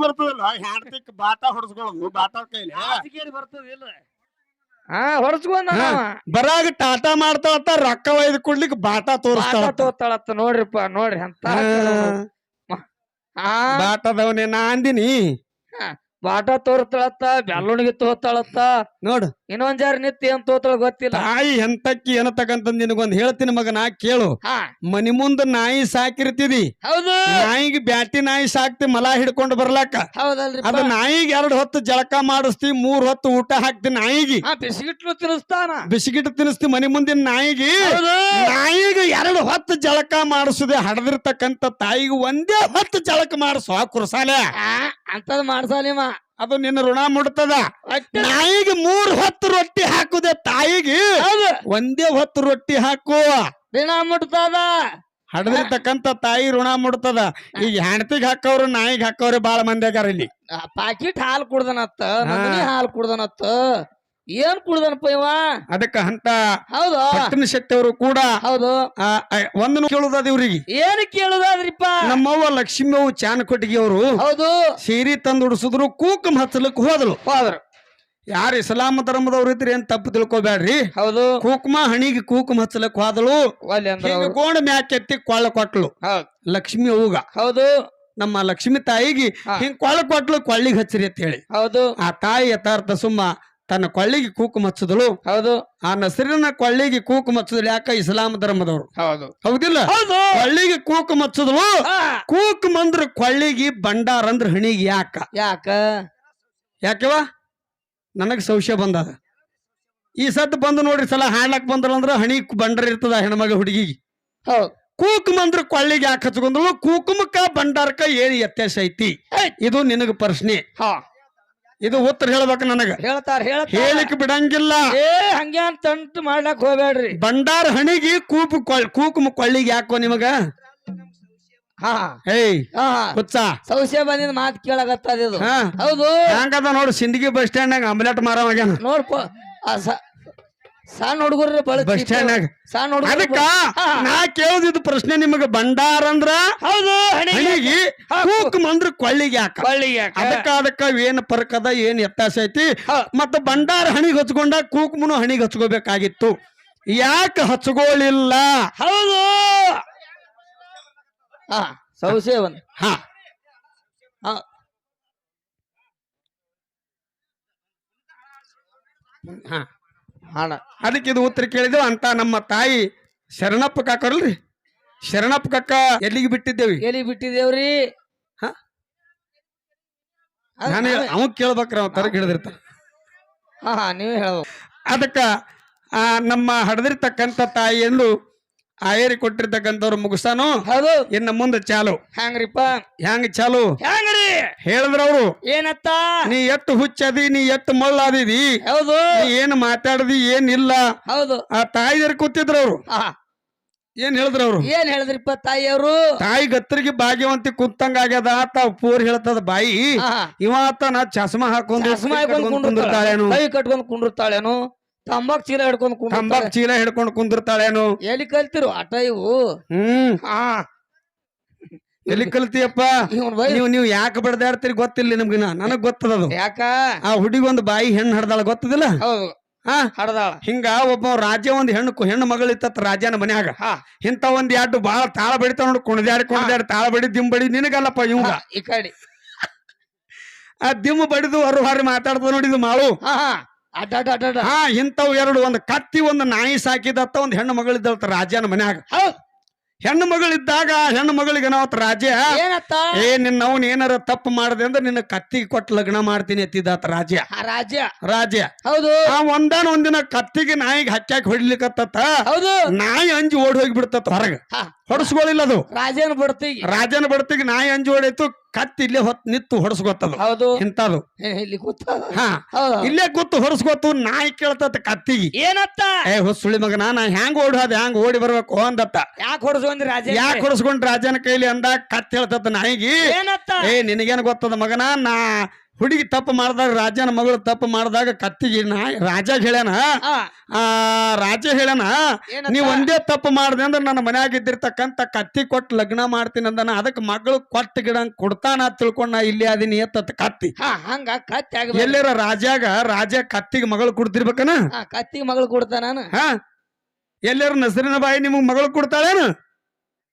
ಬರ್ತದಲ್ಲ ಹೆಣ್ತಿಕ್ ಬಾಟ ಹೊಡ್ಸ್ಕೊಳ್ಳೋದು ಬಾಟ ಕೈಲಿ ಹಾಸಿಗೆರಿ ಬರ್ತದಿಲ್ಲ ಹಾ ಹೊರಸ್ಕೊಂಡ. ಬರಾಗ ಟಾಟಾ ಮಾಡ್ತಾಳತ್ತ ರೊಕ್ಕ ಒಯ್ದು ಕೊಡ್ಲಿಕ್ಕೆ ಬಾಟ ತೋರಿಸ್ತಾಳ ತೋತಾಳತ್ತ ನೋಡ್ರಿಪ್ಪ ನೋಡ್ರಿ ಅಂತ ಹಾ. ಬಾಟದವನೇ ನಾ ಅಂದಿನಿ. ಬಾಟ ತೋರ್ತಾಳತ್ತ ಬೆಲ್ಲುಣಿಗೆ ತೋತಾಳತ್ತ. ನೋಡು. ಇನ್ನೊಂದ್ ಜಾರಿ ನಿತ್ತಿ ಏನ್ ತೋತಾಳ ಗೊತ್ತಿಲ್ಲ. ತಾಯಿ ಎಂತಕ್ಕಿ ಏನತಕ್ಕಂತ ನಿನಗೊಂದ್ ಹೇಳ್ತೀನಿ ಮಗ ನಾ ಕೇಳು. ಹಾ. ಮನಿ ಮುಂದ ನಾಯಿ ಸಾಕಿರ್ತಿದಿ. ಹೌದು. ನಾಯಿಗೆ ಬ್ಯಾಟಿ ನಾಯಿ ಸಾಕ್ತಿ ಮಲ ಹಿಡ್ಕೊಂಡು ಬರ್ಲಾಕ. ಹೌದಲ್ರಿ ಅದ ನಾಯಿಗೆ ಎರಡು ಹೊತ್ತು ಜಳಕ ಮಾಡಿಸ್ತಿ ಮೂರ್ ಹೊತ್ತು ಊಟ ಹಾಕ್ತಿ ನಾಯಿಗೆ. ಹಾ ಬಿಸ್ಕಿಟ್ಲು ತಿನ್ನಿಸ್ತಾನ ಬಿಸಿಗಿಟ್ಟು ತಿನ್ನಿಸ್ತಿ ಮನಿ ಮುಂದಿನ ನಾಯಿಗೆ. ಹೌದು. ನಾಯಿಗೆ ಎರಡು ಹೊತ್ತು ಜಳಕ ಮಾಡಿಸುದೆ ಹಡದಿರ್ತಕ್ಕಂತ ತಾಯಿಗೆ ಒಂದೇ ಹೊತ್ತು ಜಳಕ ಮಾಡಿಸುವ ಕುರ್ಸಾಲೆ. ಅಂತದ್ ಮಾಡ್ಸಾಲಿಮ ಅದು ನಿನ್ನ ಋಣ ಮುಡ್ತದ ನಾಯಿಗೆ ಮೂರ್ ಹೊತ್ತು ರೊಟ್ಟಿ ಹಾಕುದೆ ತಾಯಿಗೆ ಒಂದೇ ಹೊತ್ತು ರೊಟ್ಟಿ ಹಾಕು. ಋಣ ಮುಟ್ತದ. ಹಡದಿರ್ತಕ್ಕಂತ ತಾಯಿ ಋಣ ಮುಡ್ತದ ಈಗ ಹೆಣ್ತಿಗೆ ಹಾಕವ್ರು ನಾಯಿಗೆ ಹಾಕವ್ರು ಬಾಳ ಮಂದಿ ಇಲ್ಲಿ. ಪಾಕಿಟ್ ಹಾಲು ಕುಡ್ದನತ್ತ. ಹಾಲು ಕುಡ್ದನತ್ತ. ಏನ್ ಕುಡ್ದನಪ್ಪ ಇವ? ಅದಕ್ಕ ಹಂತ ಹೌದು. ಪಟ್ಟಣ ಶೆಟ್ಟಿ ಅವರು ಕೂಡ ಹೌದು. ಆ, ಕೇಳುದಾದ ಇವ್ರಿಗೆ. ಏನ್ ಕೇಳುದಾದ್ರಿಪ್ಪ? ನಮ್ಮವ್ವ ಲಕ್ಷ್ಮೀವು ಚಾನಕೊಟ್ಟಿಗೆ ಅವರು ಹೌದು. ಸೀರೆ ತಂದು ಉಡಿಸಿದ್ರು ಕೂಕಂ ಹಚ್ಚಲಕ್ ಹೋದ್ರು. ಹೋದ್ರು. ಯಾರು ಇಸ್ಲಾಂ ಧರ್ಮದವ್ರು ಇದ್ರಿ ಏನ್ ತಪ್ಪು ತಿಳ್ಕೊಬ್ಯಾಡ್ರಿ? ಹೌದು. ಕುಕುಮ ಹಣಿಗೆ ಕುಕುಮ ಹಚ್ಚಲಕ್ ಹೋದಳು ಹಿಂಗ ಗೋಣ ಮ್ಯಾಕೆತ್ತಿ ಕೊಳ್ಳ ಕೊಟ್ಲು. ಲಕ್ಷ್ಮಿ ಅವುಗ ಹೌದು. ನಮ್ಮ ಲಕ್ಷ್ಮಿ ತಾಯಿಗೆ. ಹಿಂಗ್ ಕೊಳ್ಳ ಕೊಟ್ಲು ಕೊಳ್ಳಿಗೆ ಹಚ್ಚಿರಿ ಅಂತ ಹೇಳಿ ಹೌದು. ಆ ತಾಯಿ ಯಥಾರ್ಥ ಸುಮ್ಮ ತನ್ನ ಕೊಳ್ಳಿಗೆ ಕೂಕು ಮಚ್ಚಿದಳು. ಹೌದು. ಆ ನಸರಿನ ಕೊಳ್ಳಿಗೆ ಕೂಕು ಹಚ್ಚದಳು ಯಾಕ? ಇಸ್ಲಾಂ ಧರ್ಮದವರು. ಹೌದು. ಹೌದಿಲ್ಲ? ಹೌದು. ಕೊಳ್ಳಿಗೆ ಕೂಕು ಹಚ್ಚದಳು ಕೂಕು ಮಂದ್ರ ಕೊಳ್ಳಿಗೆ ಬಂಡಾರ ಅಂದ್ರ ಹಣಿಗೆ ಯಾಕ? ಯಾಕ? ಯಾಕವ ನನಗೆ ಸಂಶಯ ಬಂದದ. ಈ ಸತ್ ಬಂದು ನೋಡ್ರಿ ಸಲ ಹಾಡ್ಲಕ್ ಬಂದ್ರ ಅಂದ್ರ ಹಣಿ ಬಂಡರ್ ಇರ್ತದ ಹೆಣ್ಮಗ ಹುಡುಗಿಗೆ. ಹೌದು. ಕೂಕುಮ ಅಂದ್ರ ಕೊಳ್ಳಿಗೆ ಯಾಕೆ ಹಚ್ಕೊಂಡ್ಳು? ಕೂಕುಮಕ್ಕ ಬಂಡಾರಕ್ಕ ಏನ್ ವ್ಯತ್ಯಾಸ ಐತಿ. ಇದು ನಿನಗ ಪ್ರಶ್ನೆ. ಹಾ. ಇದು ಉತ್ತರ ಹೇಳ್ಬೇಕು ನನಗ. ಹೇಳ್ತಾರ ಹೇಳ್ತಾರ. ಹೇಳಿಕ್ ಬಿಡಂಗಿಲ್ಲ. ಏ ಹಂಗೆ ಅಂತ ತಂಟ್ ಮಾಡ್ಲಕ್ ಹೋಗ್ಬೇಡ್ರಿ. ಬಂಡಾರ ಹಣಿಗೆ ಕೂಪು ಕೂಕುಮ ಕೊಳ್ಳಿಗೆ ಯಾಕೋ ನಿಮಗ? ಹಾ ಏಯ್ ಹಾ ಹುಚ್ಚ. ಸೌಸ್ಯ ಬಂದಿದ್ ಮಾತ್ ಕೇಳಾಗತ್ತದ ಇದು. ಹಾ. ಹೌದು. ಹ್ಯಾಂಗದ ನೋಡು ಸಿಂದಗಿ ಬಸ್ ಸ್ಟ್ಯಾಂಡ್ ಆಮ್ಲೆಟ್ ಮಾರವಾಗ್ಯಾನ ನೋಡ್ಕೊ. ಆ ಸ- ಸಣ್ಣ ಹುಡುಗರ ಬಳಸಿ ಬಸ್ ಸ್ಟ್ಯಾಂಡ್ ಸಣ್ಣ ಹುಡುಗರು ಅದಕ್ಕ ನಾ ಕೇಳಿದ ಪ್ರಶ್ನೆ ನಿಮಗೆ ಬಂಡಾರ ಅಂದ್ರ ಹೌದು ಹಣಿಗೆ. ಕೂಕುಮ ಅಂದ್ರ ಕೊಳ್ಳಿಗೆ ಯಾಕ ಕೊಳ್ಳಿಗೆ ಯಾಕ? ಅದಕ್ಕ ಅದಕ್ಕ ಏನ್ ಅದ ಏನ್ ವ್ಯತ್ಯಾಸ ಐತಿ? ಹಾ. ಮತ್ತ ಬಂಡಾರ ಹಣಿಗೆ ಹಚ್ಕೊಂಡ ಕೂಕುಮನು ಹಣಿಗೆ ಹಚ್ಕೋಬೇಕಾಗಿತ್ತು. ಯಾಕೆ ಹಚ್ಕೊಳ್ಳಿಲ್ಲ ಹೌದು. ಹಾ ಸೌಸೆ ಒಂದು. ಹಾ. ಹಾ. ಹಾ. ಹಣ. ಅದಕ್ಕೆ ಇದು ಉತ್ತರ ಕೇಳಿದೆವು ಅಂತ ನಮ್ಮ ತಾಯಿ ಶರಣಪ್ಪ ಕಾಕರಲ್ರಿ ಶರಣಪ್ಪ ಕಾಕ ಎಲ್ಲಿಗೆ ಬಿಟ್ಟಿದ್ದೇವಿ? ಎಲ್ಲಿಗೆ ಬಿಟ್ಟಿದೇವ್ರಿ ನಾನು ಅವ್ ಕೇಳ್ಬೇಕ್ರ ಅವ್ ತರಕ್ ಹಿಡಿದಿರ್ತಾರ ಹಾ ಹಾ ನೀವೇ ಹೇಳು ಅದಕ್ಕ ಆ ನಮ್ಮ ಹಡದಿರ್ತಕ್ಕಂಥ ತಾಯಿಯನ್ನು ಆಯರಿ ಕೊಟ್ಟಿರ್ತಕ್ಕಂಥವ್ರು ಮುಗಿಸ್ತಾನು? ಹೌದು. ಇನ್ನ ಮುಂದೆ ಚಾಲು. ಹ್ಯಾಂಗ್ರಿಪ್ಪ? ಹ್ಯಾಂಗ ಚಾಲು? ಹ್ಯಾಂಗ್ರಿ? ಹೇಳಿದ್ರವ್ರು. ಏನತ್ತ? ನೀ ಎತ್ತು ಹುಚ್ಚದಿ ನೀ ಎತ್ತು ಮಳ್ಳಾದಿದಿ. ಹೌದು. ನೀ ಏನ್ ಮಾತಾಡದಿ ಏನಿಲ್ಲ. ಹೌದು. ಆ ತಾಯಿಯರು ಕೂತಿದ್ರವ್ರು. ಅವ್ರು ಏನ್ ಹೇಳಿದ್ರವ್ರು? ಏನ್ ಹೇಳಿದ್ರಿಪ್ಪ ತಾಯಿಯವರು? ತಾಯಿ ಗತ್ತರಿಗೆ ಭಾಗ್ಯವಂತಿ ಕುತ್ತಂಗ ಆಗ್ಯದ. ಆತ ಪೂರ್ ಹೇಳ್ತದ ಬಾಯಿ. ಇವತ್ತ ಇವ ಆತ ನಾ ಚಸ್ಮಾ ಹಾಕೊಂಡು ಚಸ್ಮಾ ಹಾಕೊಂಡು ಕುಂದಿರ್ತಾಳೇನು. ಕೈ ಕಟ್ಕೊಂಡ್ ಕುಂಡಿರ್ತಾಳೇನು. ತಂಬಾಕ್ ಚೀಲ ಹಿಡ್ಕೊಂಡು ತಂಬಾಕ್ ಚೀಲ ಹಿಡ್ಕೊಂಡು ಕುಂದಿರ್ತಾಳೇನು? ಎಲ್ಲಿ ಕಲ್ತಿರು? ಆಟ ಇವು. ಹ್ಮ್. ಹಾ. ಎಲ್ಲಿ ಕಲ್ತಿಯಪ್ಪ? ನೀವು ನೀವು ಯಾಕೆ ಬಡ್ದಾಡ್ತೀರಿ ಗೊತ್ತಿಲ್ಲ ನಿಮ್ಗೆ ನನಗ್ ಗೊತ್ತದದು. ಯಾಕ? ಆ ಹುಡುಗಿ ಒಂದು ಬಾಯಿ ಹೆಣ್ಣು ಹಡ್ದಾಳ ಗೊತ್ತದಿಲ್ಲ? ಹೌದು. ಹಾ. ಹಡದಾಳ. ಹಿಂಗ ಒಬ್ಬ ರಾಜ್ಯ ಒಂದ್ ಹೆಣ್ಣು ಹೆಣ್ಣು ಹೆಣ್ಣು ಇತ್ತ ರಾಜ್ಯನ ಮನ್ಯಾಗ. ಹಾ. ಇಂತ ಒಂದ್ ಎರಡು ಬಾಳ ತಾಳ ಬಡಿತಾವ ನೋಡಿ ಕುಣದ್ಯಾಡಿ ಕುಣದ್ಯಾಡಿ ತಾಳ ಬಡಿ ದಿಮ್ ಬಡಿ ನಿನಗಲ್ಲಪ್ಪ ಇವಂಗ. ಈ ಕಡೆ. ಆ ದಿಮ್ ಬಡಿದು ಹೊರ ಹಾರಿ ಮಾತಾಡ್ತದ ನೋಡಿದು ಮಾಳು. ಹಾ ಇಂಥವ್ ಎರಡು ಒಂದು ಕತ್ತಿ ಒಂದು ನಾಯಿ ಸಾಕಿದತ್ತ ಒಂದು ಹೆಣ್ಣು ಮಗಳಿದ್ದಳತ್ತ ರಾಜನ ಮನ್ಯಾಗ. ಹೆಣ್ಣು ಮಗಳಿದ್ದಾಗ ಹೆಣ್ಣು ಮಗಳಿಗೆ ನಾವತ್ ರಾಜ ಏ ನಿನ್ನ ಅವ್ನ ಏನಾರ ತಪ್ಪು ಮಾಡದೆ ಅಂದ್ರೆ ನಿನ್ನ ಕತ್ತಿಗೆ ಕೊಟ್ಟು ಲಗ್ನ ಮಾಡ್ತೀನಿ ಎತ್ತಿದಾತ ರಾಜ ಆ ರಾಜ್ಯ. ರಾಜ ಹೌದು. ಆ ಒಂದಾನ ಒಂದಿನ ಕತ್ತಿಗೆ ನಾಯಿಗೆ ಹಚ್ಚಾಕ್ ಹೊಡ್ಲಿಕ್ಕತ್ತ ನಾಯಿ ಅಂಜಿ ಓಡಿ ಹೋಗಿ ಬಿಡ್ತತ್ ಹೊರಗ ಹೊಡಸ್ಕೊಳ್ಳಿಲ್ಲ ಅದು ರಾಜನ ಬಡ್ತಿಗೆ. ರಾಜನ ಬಡತಿಗೆ ನಾಯಿ ಅಂಜು ಹೊಡೆಯಿತು ಕತ್ತಿ ಇಲ್ಲೇ ಹೊತ್ ನಿತ್ತು ಹೊಡಸ್ಕೊತ್ತದು. ಹೌದು. ಇಂತದು ಏ, ಇಲ್ಲಿ ಕೂತ. ಹಾ ಹೌದು. ಇಲ್ಲೇ ಕೂತು ಹೊರಸ್ಕೊತು ನಾಯಿ ಕೇಳ್ತತ್ತ ಕತ್ತಿಗೆ. ಏನತ್ತ? ಏ ಹೊಸುಳಿ ಮಗನ ನಾ ಹ್ಯಾಂಗ ಓಡಿ ಹೋದ ಹ್ಯಾಂಗ ಓಡಿ ಬರ್ಬೇಕು ಅಂದತ್ತ. ಯಾಕೆ ಹೊಡಸ್ಕೊಂಡ್ ರಾಜ ಯಾಕೆ ಹೊಡಸ್ಕೊಂಡ್ ರಾಜನ ಕೈಲಿ ಅಂದ ಕತ್ತಿ ಹೇಳ್ತತ್ತ ನಾಯಿಗೆ. ಏನತ್ತ? ಏ ನಿನಗೇನ್ ಗೊತ್ತದ ಮಗನ ನಾ ಹುಡುಗಿ ತಪ್ಪು ಮಾಡಿದಾಗ ರಾಜನ ಮಗಳು ತಪ್ಪು ಮಾಡಿದಾಗ ಕತ್ತಿಗೆ ರಾಜ ಹೇಳ್ಯಾನ ಆ, ರಾಜ ಹೇಳ್ಯಾನ ನೀವು ಒಂದೇ ತಪ್ಪು ಮಾಡಿದೆ ಅಂದ್ರೆ ನನ್ನ ಮನ್ಯಾಗ ಇದ್ದಿರ್ತಕ್ಕಂತ ಕತ್ತಿ ಕೊಟ್ಟು ಲಗ್ನ ಮಾಡ್ತೀನಿ ಅಂದನ ಅದಕ್ಕೆ ಮಗಳು ಕೊಟ್ಟು ಗಿಡ ಕೊಡ್ತಾನ ತಿಳ್ಕೊಂಡ ನಾ ಇಲ್ಲಿ ಅದೀನಿ ಎತ್ತ ಕತ್ತಿ. ಹಾ ಹಂಗ ಕತ್ತಿ ಎಲ್ಲಿರ ರಾಜಾಗ ರಾಜ ಕತ್ತಿಗೆ ಮಗಳು ಕೊಡ್ತಿರ್ಬೇಕನ? ಕತ್ತಿಗೆ ಮಗಳು ಕೊಡ್ತಾನ ಎಲ್ಲಾರ ನಸರಿನ ಬಾಯಿ ನಿಮಗ್ ಮಗಳು ಕೊಡ್ತಾಳೇನು?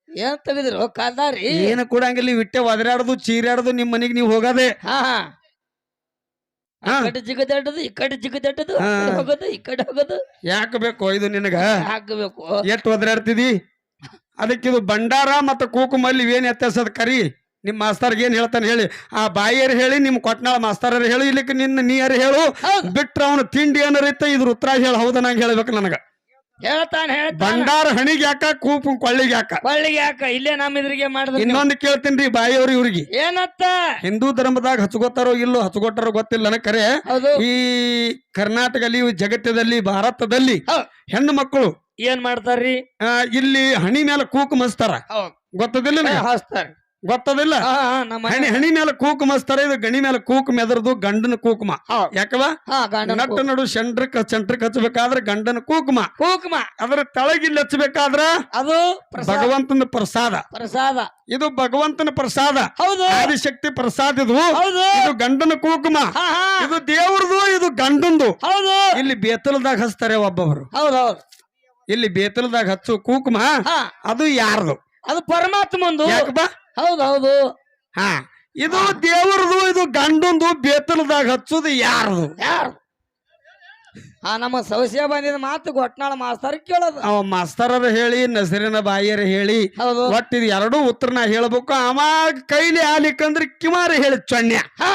ಏನ್ ತೆಗೆದ್ರು ಕಾದಾರಿ ಏನು ಕೊಡಂಗಿಲ್ಲ ವಿಟ್ಟೆ ಇಟ್ಟೆ ಚೀರಾಡದು ನಿಮ್ಮ ನಿಮ್ ಮನೆಗ್ ನೀವು ಹೋಗದೆ. ಹಾ. ಆ. ಕಡೆ ಜಿಗದಾಡೋದು ಈ ಕಡೆ ಜಿಗದಾಡೋದು ಆ. ಹಾ. ಕಡೆ ಹೋಗೋದು ಈ ಕಡೆ ಹೋಗೋದು. ಯಾಕೆ ಬೇಕು ಇದು ನಿನಗ? ಹಾಕಬೇಕು ಎಷ್ಟು ಒದರಾಡ್ತಿದಿ? ಅದಕ್ಕಿದು ಭಂಡಾರ ಮತ್ತು ಕೂಕುಮಲ್ಲಿ ಏನ್ ವ್ಯತ್ಯಾಸದ ಕರಿ? ನಿಮ್ಮ ಮಾಸ್ತರ್ಗೆ ಏನ್ ಹೇಳ್ತಾನೆ ಹೇಳಿ. ಆ ಬಾಯಿಯರ್ ಹೇಳಿ ನಿಮ್ ಕೊಟ್ನಾಳ ಮಾಸ್ತರ್ ಹೇಳಿ ಇಲ್ಲಿಕ್ಕೆ ನಿನ್ನ ನೀಯರ್ ಹೇಳು. ಹೌದು. ಬಿಟ್ರ ಅವನು ತಿಂಡಿ ಏನಾರ ಇತ್ತ ಇದ್ರ ಉತ್ತರ ಹೇಳಿ. ಹೌದ ನಂಗೆ ಹೇಳ್ಬೇಕು ನನಗ. ಹೇಳ್ತಾನ ಹೇಳ್ತಾನ. ಬಂಡಾರ ಹಣಿಗೆ ಯಾಕ ಕೂಪು ಕೊಳ್ಳಿಗೆ ಯಾಕ ಕೊಳ್ಳಿಗೆ ಯಾಕ ಇಲ್ಲೇ ನಮ್ಮ ಇದ್ರಿಗೆ ಮಾಡಿದ್ರು ನೀವು. ಇನ್ನೊಂದು ಕೇಳ್ತೀನಿ ಬಾಯಿಯವ್ರು ಇವ್ರಿಗೆ. ಏನತ್ತ? ಹಿಂದೂ ಧರ್ಮದಾಗ ಹಚ್ಕೋತಾರೋ ಇಲ್ಲೋ ಹಚ್ಕೋತಾರೋ ಗೊತ್ತಿಲ್ಲ ನನಗೆ ಕರೆ. ಹೌದು. ಈ ಕರ್ನಾಟಕದಲ್ಲಿ ಈ ಜಗತ್ತದಲ್ಲಿ ಭಾರತದಲ್ಲಿ ಹೌದ್. ಹೆಣ್ಣು ಮಕ್ಕಳು ಏನ್ ಮಾಡ್ತಾರ್ರಿ? ಆ, ಇಲ್ಲಿ ಹಣಿ ಮೇಲೆ ಕೂಕು ಮಸ್ತಾರ. ಹೌದ್ ಗೊತ್ತದಿಲ್ಲ ನಿನಗೆ? ಹಾಸ್ತಾರ. ಗೊತ್ತದಿಲ್ಲ? ಹಣಿ ಹಣಿ ಮೇಲೆ ಕೂಕುಮ ಮಸ್ತಾರ ಇದು ಗಣಿ ಮೇಲೆ ಕೂಕು ಮೆದರ್ದು ಗಂಡನ ಕೂಕುಮ. ಯಾಕವಾ ಯಾಕವ? ಹಾ ಗಂಡನ ನಟ್ಟು ನಡು ಸೆಂಟ್ರಕ್ ಸೆಂಟ್ರಕ್ ಹಚ್ಚಬೇಕಾದ್ರೆ ಗಂಡನ ಕೂಕುಮ. ಕೂಕುಮ. ಅದ್ರ ತಳಗಿಲ್ಲಿ ಹಚ್ಚಬೇಕಾದ್ರ ಅದು ಭಗವಂತನ ಪ್ರಸಾದ. ಪ್ರಸಾದ. ಇದು ಭಗವಂತನ ಪ್ರಸಾದ. ಹೌದು. ಆದಿಶಕ್ತಿ ಪ್ರಸಾದ ಇದು. ಹೌದು. ಇದು ಗಂಡನ ಕೂಕುಮ. ಇದು ದೇವ್ರದು ಇದು ಗಂಡಂದು. ಹೌದು. ಇಲ್ಲಿ ಬೇತಲದಾಗ ಹಚ್ತಾರೆ ಒಬ್ಬೊಬ್ರು. ಹೌದೌದು ಹೌದು. ಇಲ್ಲಿ ಬೇತಲದಾಗ ಹಚ್ಚು ಕೂಕುಮ ಹಾ. ಅದು ಯಾರ್ದು? ಅದು ಪರಮಾತ್ಮಂದು. ಹೌದು ಹೌದು ಹಾ ಇದು ದೇವ್ರದು ಇದು ಗಂಡಂದು ಬೇತಲದಾಗ ಹಚ್ಚುದು ಯಾರದು? ಯಾರು ಹಾ ನಮ್ಮ ಸೌಸ್ಯ ಬಂದಿದ ಮಾತು ಗೊಟ್ನಾಳ ಮಾಸ್ತರ್ ಕೇಳೋದು. ಅವ ಮಾಸ್ತರರು ಹೇಳಿ ನಸರಿನ ಬಾಯಿಯರ ಹೇಳಿ ಹೌದು. ಒಟ್ಟು ಇದು ಎರಡೂ ನಾ ಹೇಳ್ಬೇಕು. ಅವ ಕೈಲಿ ಆಲಿಕ್ಕಂದ್ರೆ ಕಿಮಾರಿ ಹೇಳಿ ಚಣ್ಯ. ಹಾ.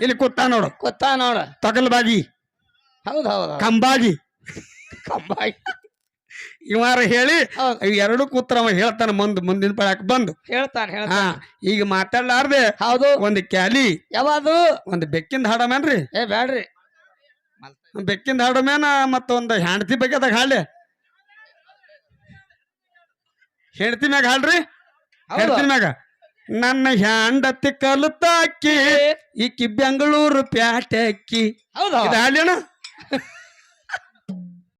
ಇಲ್ಲಿ ಕುತ್ತ ನೋಡು. ಗೊತ್ತಾ ನೋಡ. ತಗಲ್ಬಾಗಿ ಹೌದು ಹೌದು ಕಂಬಾಗಿ. ಕಂಬಾಯಿ ಇವಾರ ಹೇಳಿ ಇವ್ ಎರಡು ಕೂತ್ರ ಹೇಳ್ತಾನೆ ಹೇಳ್ತಾನ ಮುಂದ್ ಮುಂದಿನ ಪಳಕ್ ಬಂದು. ಹೇಳ್ತಾನೆ ಹಾ ಈಗ ಮಾತಾಡ್ಲಾರ್ದೆ ಹೌದು. ಒಂದ್ ಕ್ಯಾಲಿ ಯಾವಾದು ಒಂದ್ ಬೆಕ್ಕಿಂದ ಹಾಡಮೇನ್ರಿ ಏ ಬ್ಯಾಡ್ರಿ. ಬೆಕ್ಕಿಂದ ಹಾಡಮೇನ ಮತ್ತೊಂದ್ ಹೆಂಡತಿ ಬೇಕದಾಗ ಹಾಡ್ಲಿ. ಹೆಂಡತಿ ಮ್ಯಾಗ ಹಾಡ್ರಿ ಹೆಂಡತಿ ಮ್ಯಾಗ. ನನ್ನ ಹೆಂಡತಿ ಕಲುತಾಕಿ ಈಕಿ ಬೆಂಗಳೂರು ಪ್ಯಾಟಕ್ಕಿ ಹೌದು. ಹಾಡ್ಲೇನ?